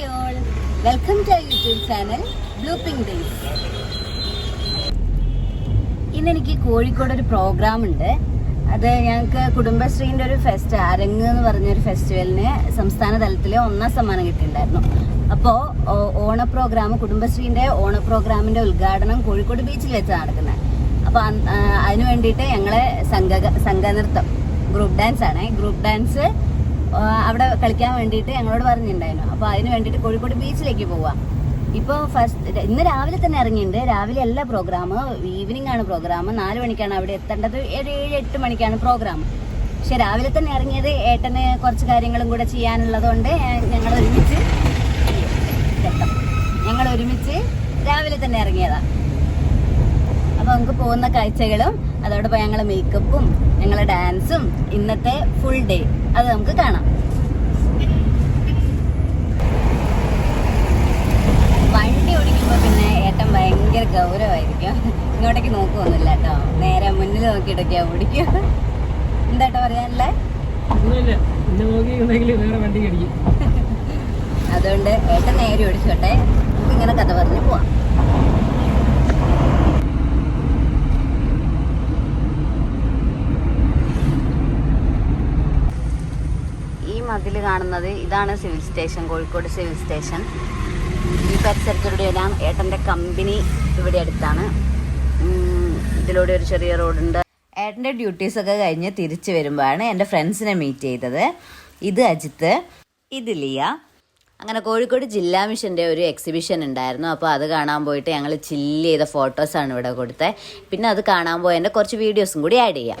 Welcome to YouTube channel blooping ഇന്ന് എനിക്ക് കോഴിക്കോട് ഒരു പ്രോഗ്രാം ഉണ്ട്. അത് ഞങ്ങൾക്ക് കുടുംബശ്രീന്റെ ഒരു ഫെസ്റ്റ് അരങ്ങ് എന്ന് പറഞ്ഞൊരു ഫെസ്റ്റിവലിന് സംസ്ഥാന തലത്തിൽ ഒന്നാം സമ്മാനം കിട്ടിയിട്ടുണ്ടായിരുന്നു. അപ്പോൾ ഓണ പ്രോഗ്രാം കുടുംബശ്രീന്റെ ഓണ പ്രോഗ്രാമിന്റെ ഉദ്ഘാടനം കോഴിക്കോട് ബീച്ചിൽ വെച്ചാണ് നടക്കുന്നത്. അപ്പോൾ അതിന് വേണ്ടിയിട്ട് ഞങ്ങളെ സംഘ സംഘനൃത്തം ഗ്രൂപ്പ് ഡാൻസ് ആണ്. ഗ്രൂപ്പ് ഡാൻസ് അവിടെ കളിക്കാൻ വേണ്ടിയിട്ട് ഞങ്ങളോട് പറഞ്ഞിട്ടുണ്ടായിരുന്നു. അപ്പോൾ അതിന് വേണ്ടിയിട്ട് കോഴിക്കോട് ബീച്ചിലേക്ക് പോവാം. ഇപ്പോൾ ഫസ്റ്റ് ഇന്ന് രാവിലെ തന്നെ ഇറങ്ങിയിട്ടുണ്ട്. രാവിലെ അല്ല പ്രോഗ്രാം ഈവനിങ് ആണ് പ്രോഗ്രാം നാല് മണിക്കാണ് അവിടെ എത്തേണ്ടത്. ഒരു ഏഴ് എട്ട് മണിക്കാണ് പ്രോഗ്രാം പക്ഷെ രാവിലെ തന്നെ ഇറങ്ങിയത് ഏട്ടന് കുറച്ച് കാര്യങ്ങളും കൂടെ ചെയ്യാനുള്ളതുകൊണ്ട് ഞങ്ങൾ ഒരുമിച്ച് ഞങ്ങൾ ഒരുമിച്ച് രാവിലെ തന്നെ ഇറങ്ങിയതാണ് അപ്പോൾ നമുക്ക് പോകുന്ന കാഴ്ചകളും അതോടൊപ്പം ഞങ്ങളെ മേക്കപ്പും ഞങ്ങളെ ഡാൻസും ഇന്നത്തെ ഫുൾ ഡേ അത് നമുക്ക് കാണാം. വണ്ടി ഓടിക്കുമ്പോൾ പിന്നെ ഏട്ടൻ ഭയങ്കര ഗൗരവമായിരിക്കും ഇങ്ങോട്ടേക്ക് നോക്കുമൊന്നുമില്ല കേട്ടോ. നേരെ മുന്നിൽ നോക്കിയിട്ടൊക്കെയാ ഓടിക്കും എന്താട്ടോ പറയാനല്ലേ അതുകൊണ്ട് ഏട്ടൻ നേരെ ഓടിച്ചോട്ടെ. നമുക്ക് ഇങ്ങനെ കഥ പറഞ്ഞു പോവാം ഈ മതിൽ കാണുന്നത് ഇതാണ് civil station Kozhikode civil station. ഈ പരിസരത്തിലൂടെ എല്ലാം ഏട്ടന്റെ കമ്പനി ഇവിടെ അടുത്താണ്. ഇതിലൂടെ ഒരു ചെറിയ റോഡുണ്ട്. ഏട്ടന്റെ ഡ്യൂട്ടീസൊക്കെ കഴിഞ്ഞ് തിരിച്ചു വരുമ്പോഴാണ് എന്റെ ഫ്രണ്ട്സിനെ മീറ്റ് ചെയ്തത്. ഇത് അജിത്ത് ഇത് ലിയ. അങ്ങനെ കോഴിക്കോട് ജില്ലാ മിഷന്റെ ഒരു എക്സിബിഷൻ ഉണ്ടായിരുന്നു. അപ്പോൾ അത് കാണാൻ പോയിട്ട് ഞങ്ങൾ ചില്ല് ചെയ്ത ഫോട്ടോസാണ് ഇവിടെ കൊടുത്തത് പിന്നെ അത് കാണാൻ പോയതിന്റെ കുറച്ച് വീഡിയോസും കൂടി ആഡ് ചെയ്യാം.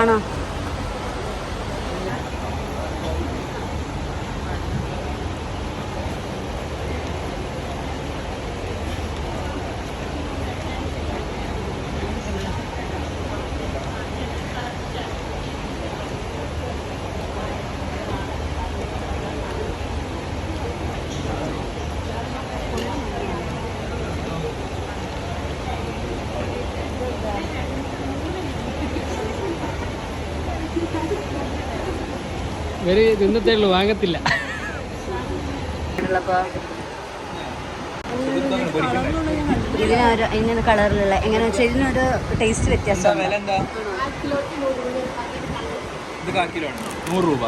ആണോ? ഇവർ തിന്നത്തേ ഉള്ളൂ വാങ്ങത്തില്ല. ഇതിനൊരു ഇങ്ങനെ കളറിലുള്ള എങ്ങനെ വെച്ചാൽ ഇതിനൊരു ടേസ്റ്റ് വ്യത്യാസം നൂറ് രൂപ.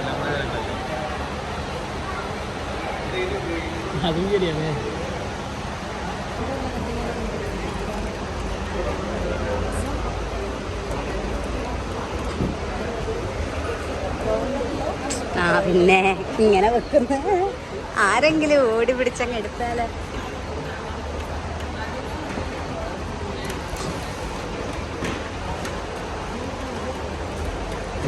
നമ്മളെ കണ്ടല്ലോ. അതും ശരിയാണ് ആ പിന്നെ ഇങ്ങനെ വെക്കുന്നത് ആരെങ്കിലും ഓടി പിടിച്ചങ്ങ് എടുത്താൽ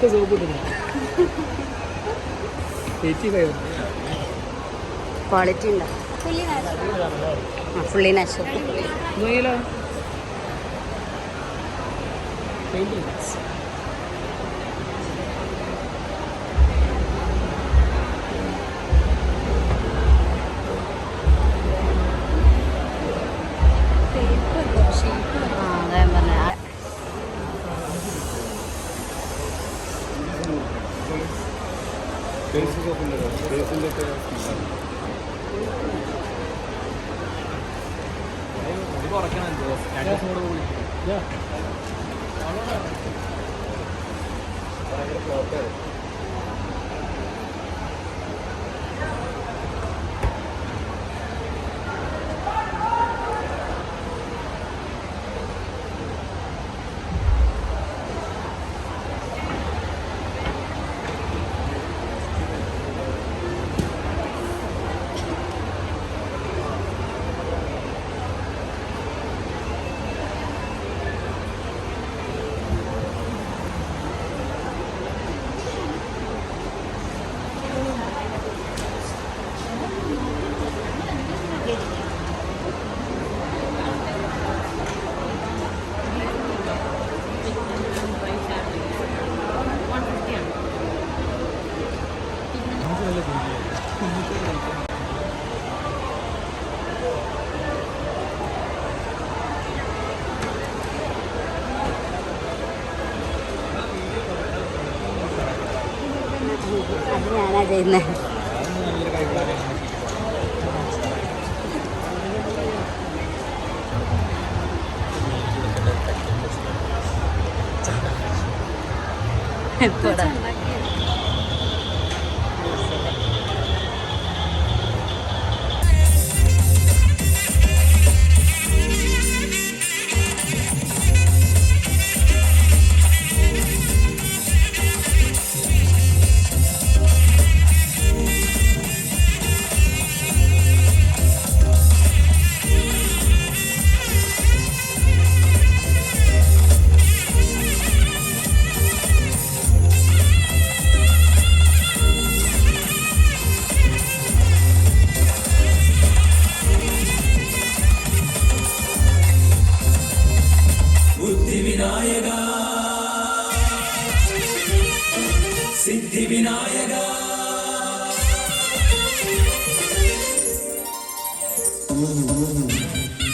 ഒക്കെ സോപ്പ് ഇട്ടിട്ടുണ്ട്. ക്വാളിറ്റി ഉണ്ടോ. ഫുള്ളി നാച്ചുറൽ പെയിന്റിങ് കുറയ്ക്കണം ദിവസം കൂടെ കൂടി ഞാനാ ചെയ്യുന്നത് Mm-hmm.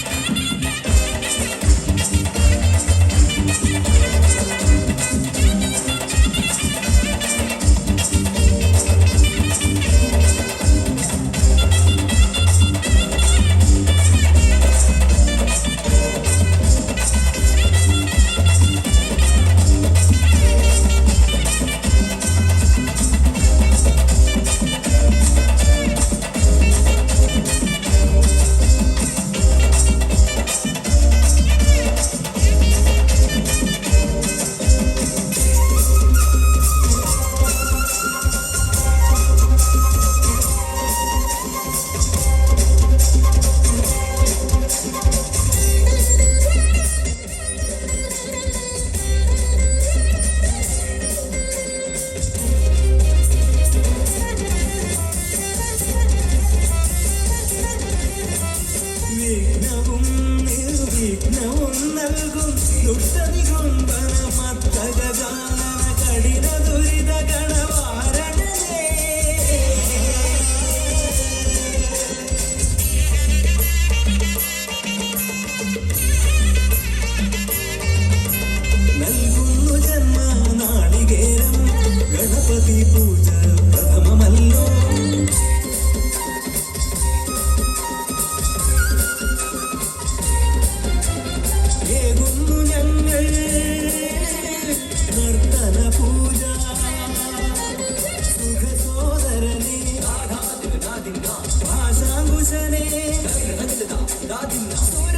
നിർവിഘ്നവും നൽകും ദുഷ്ടനികുംബന മത്തഗാന കഠിന ദുരിത ഗണവാരണനേ നൽകുന്നു ജന്മ നാളികേരം ഗണപതി പൂജ Daha dinle.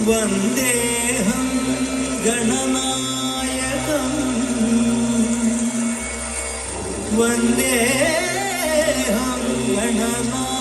വന്ദേഹം ഗണനായകം. വന്ദേഹം ഗണനായകം